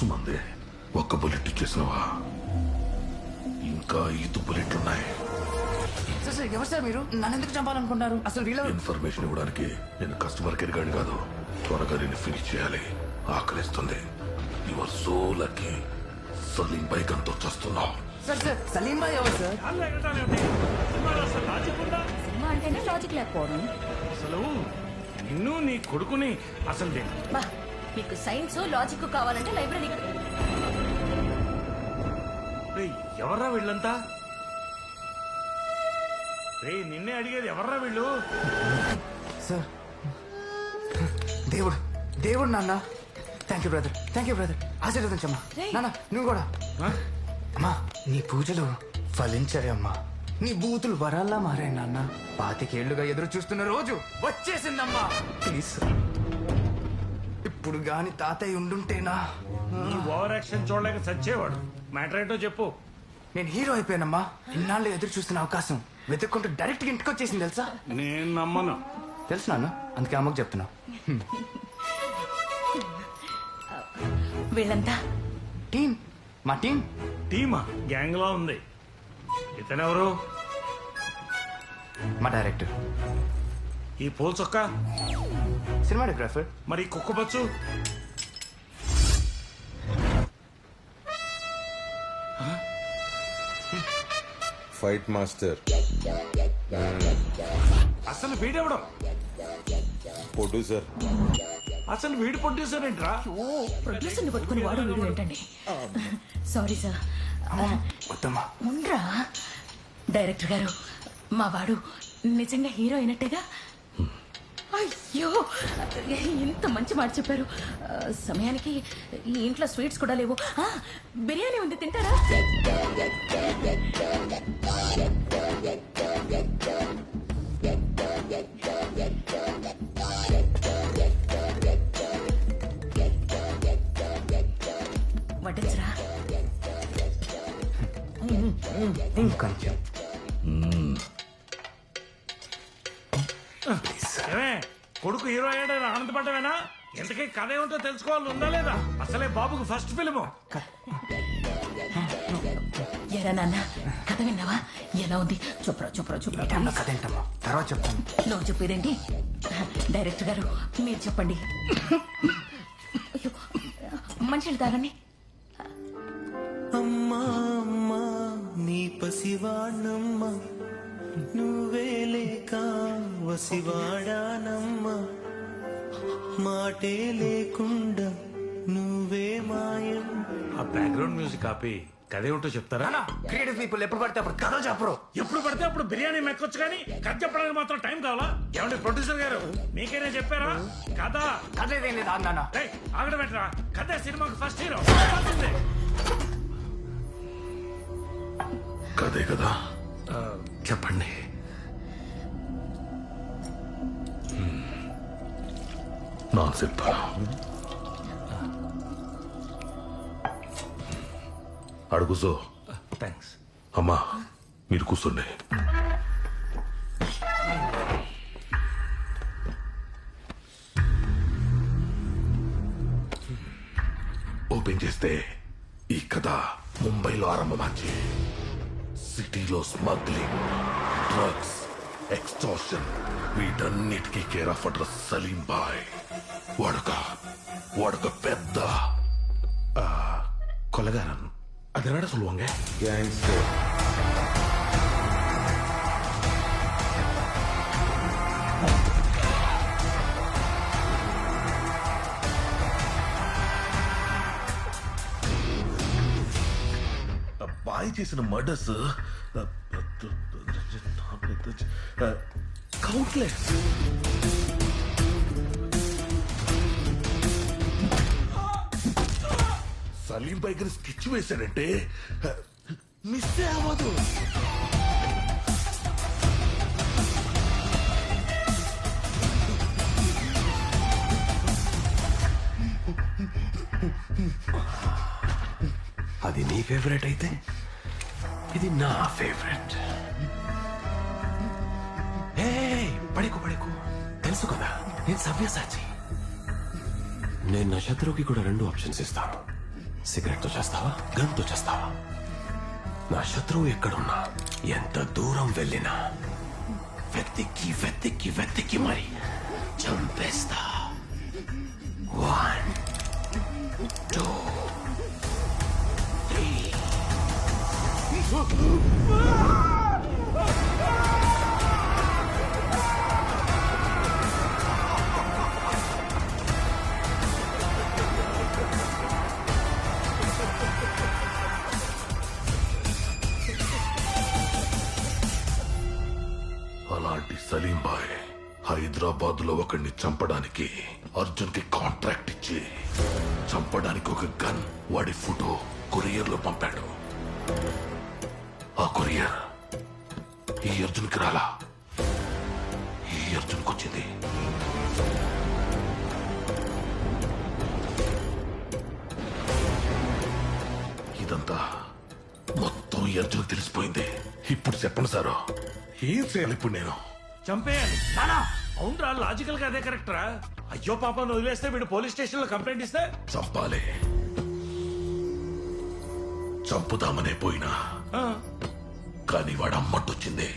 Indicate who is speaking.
Speaker 1: బుస్సుమంది ఒక్క బుల్లెట్ ఇచ్చేసినవా ఇంకా ఐదు బుల్లెట్లున్నాయి.
Speaker 2: సార్ సార్ ఎవరు సార్ మీరు? నన్ను ఎందుకు చంపాలనుకుంటున్నారు? అసలు వీళ్ళ
Speaker 1: ఇన్ఫర్మేషన్ ఇవ్వడానికి నేను కస్టమర్ కేర్ గాని కాదు. త్వరగా నేను ఫినిష్ చేయాలి. ఆకలిస్తుంది. Your so lucky Salim bike అంతా చేస్తున్నావు.
Speaker 2: సార్ సార్ సలీం బాయ్ ఎవరు సార్?
Speaker 3: సినిమా అంటేనే లాజిక్ లేకపోవడం.
Speaker 4: అసలు నిన్ను నీ కొడుకుని అసలు
Speaker 3: బా మీకు సైన్స్ లాజిక్ కావాలంటే లైబ్రరీకి.
Speaker 4: రేయ్, ఎవర్రా వీళ్ళంతా? రే నిన్నే అడిగేది ఎవర్రా వీళ్ళు?
Speaker 2: సార్ దేవుడు దేవుడు నాన్న. Thank you brother thank you brother ఆశీర్వదించమ్మా. నాన్న నువ్వు కూడా.
Speaker 4: ఆ?
Speaker 2: అమ్మా నీ పూజలు ఫలించాయమ్మా నీ బూతులు వరాల్లా మారాయి నాన్న. పాతికేళ్ళుగా ఎదురు చూస్తున్న రోజు వచ్చేసిందమ్మా. ప్లీజ్ ఇప్పుడు గాని తాతయ్య ఉండుంటేనా?
Speaker 4: నీ ఓవర్ యాక్షన్ చూడలేక చచ్చేవాడు. మ్యాటర్ ఏంటో చెప్పు.
Speaker 2: నేను హీరో అయిపోయానమ్మా. ఇన్నాళ్ళు ఎదురు చూస్తున్న అవకాశం. వెతుక్కుంటూ డైరెక్ట్గా ఇంటికి వచ్చేసింది తెలుసా?
Speaker 4: నేను నమ్మను.
Speaker 2: తెలుసు నాన్న అందుకే అమ్మకు చెప్తున్నా.
Speaker 3: వీళ్ళంతా?
Speaker 2: టీం మా టీం
Speaker 4: టీమా? గ్యాంగ్ లా ఉంది. ఇతనెవరు?
Speaker 2: మా డైరెక్టర్.
Speaker 4: ఈ పూల చొక్క?
Speaker 2: సినిమాటోగ్రాఫర్
Speaker 4: మరి కుక్క బచ్చు?
Speaker 5: ఫైట్ మాస్టర్
Speaker 4: అసలు వీడెవడం?
Speaker 5: ప్రొడ్యూసర్
Speaker 4: అసలు వీడు ప్రొడ్యూసర్ ఏంట్రా?
Speaker 3: ఓ ప్రొడ్యూసర్ని పట్టుకుని వాడు వీడు ఏంటండి? సారీ సార్
Speaker 2: వద్దమ్మా.
Speaker 3: ఉండ్రా? డైరెక్టర్ గారు మా వాడు నిజంగా హీరో అయినట్టేగా? అయ్యో ఇంత మంచి మాట చెప్పారు సమయానికి ఈ ఇంట్లో స్వీట్స్ కూడా లేవు బిర్యానీ ఉంది తింటారా వడ్డించరా
Speaker 2: ఇంకొంచెం
Speaker 4: కొడుకు హీరో అయ్యాడని ఆనందపడ్డమేనా ఇంతకీ కథ ఏమిటో తెలుసుకోవాలి ఉందా లేదా? అసలే బాబుకు ఫస్ట్ ఫిల్ము.
Speaker 3: ఎరా నాన్న కథ విన్నావా? ఎలా ఉంది? చూపరా చూపరా చూపరా.
Speaker 2: టైంలో కథ ఏంటమ్మా? తర్వాత చెప్తాను.
Speaker 3: నువ్వు చెప్పేదేంటి డైరెక్టర్ గారు మీరు చెప్పండి. అయ్యో, మంచినీళ్ళు తాగండి.
Speaker 6: అమ్మా అమ్మా నీ పసివాణమ్మా నువ్వే లేక వసివాడానమ్మా. మాటే లేకుండా నువ్వే మాయం.
Speaker 4: ఆ బ్యాక్గ్రౌండ్ మ్యూజిక్ ఆపి కథ ఏమిటో చెప్తారా?
Speaker 2: క్రియేటివ్ పీపుల్ ఎప్పుడు పడితే అప్పుడు కథ చెప్పరు.
Speaker 4: ఎప్పుడు పడితే అప్పుడు బిర్యానీ మెక్కొచ్చు కానీ కథ చెప్పడానికి మాత్రం టైం కావాలా? ఏమండి ప్రొడ్యూసర్ గారు? మీకేనే చెప్పారా? కథ?
Speaker 2: కథ ఏదేం లేదు
Speaker 4: ఏయ్, ఆగడం పెట్టరా కథ సినిమాకి ఫస్ట్ హీరో
Speaker 1: కదే. కదా
Speaker 4: చెప్పండి
Speaker 1: నాన్న చెప్తాను అడుగుజో
Speaker 4: థ్యాంక్స్
Speaker 1: అమ్మా మీరు కూర్చోండి ఓపెన్ చేస్తే ఈ కథ ముంబైలో ఆరంభమాచి సిటీలో స్మగ్లింగ్ డ్రగ్స్ ఎక్స్టార్షన్ వీటన్నిటికీ care of address Saleem bhai వాడొక వాడొక పెద్ద ఆ, కొలగారన్ అదెన్నడ சொல்லுவாங்க
Speaker 5: గ్యాంగ్స్టర్
Speaker 1: చేసిన మర్డర్స్ కౌంట్లెస్ సలీం పైకి స్కెచ్ వేశాడంటే మిస్ అవ్వదు.
Speaker 7: అది నీ ఫేవరెట్ అయితే? ఇది నా ఫేవరెట్. ఏ పడేకు తెలుసు కదా నేను సవ్యసాచి నేను నా శత్రువుకి కూడా రెండు ఆప్షన్స్ ఇస్తాను. సిగరెట్తో చేస్తావా గన్తో చేస్తావా? నా శత్రువు ఎక్కడున్నా ఎంత దూరం వెళ్ళినా వెతికి వెతికి వెతికి మరి చంపేస్తా. వన్ టూ
Speaker 1: అలాంటి సలీం బాయ్ హైదరాబాద్లో ఒకడిని చంపడానికి అర్జున్కి కాంట్రాక్ట్ ఇచ్చి చంపడానికి ఒక గన్ వాడి ఫోటో కొరియర్లో పంపాడు. ఆ కొరియర్ ఈ అర్జున్కి రాలా? ఈ అర్జున్ వచ్చింది ఇదంతా మొత్తం ఈ అర్జున్ తెలిసిపోయింది. ఇప్పుడు చెప్పండి సారు. ఏం చేయాలి ఇప్పుడు నేను?
Speaker 4: చంపేయాలి. అవునరా లాజికల్గా అదే కరెక్ట్ రా. అయ్యో పాప వదిలేస్తే వీడు పోలీస్ స్టేషన్లో కంప్లైంట్ ఇస్తే?
Speaker 1: చంపాలి. చంపుదామనే పోయినా కానీ వాడు అమ్మట్టొచ్చింది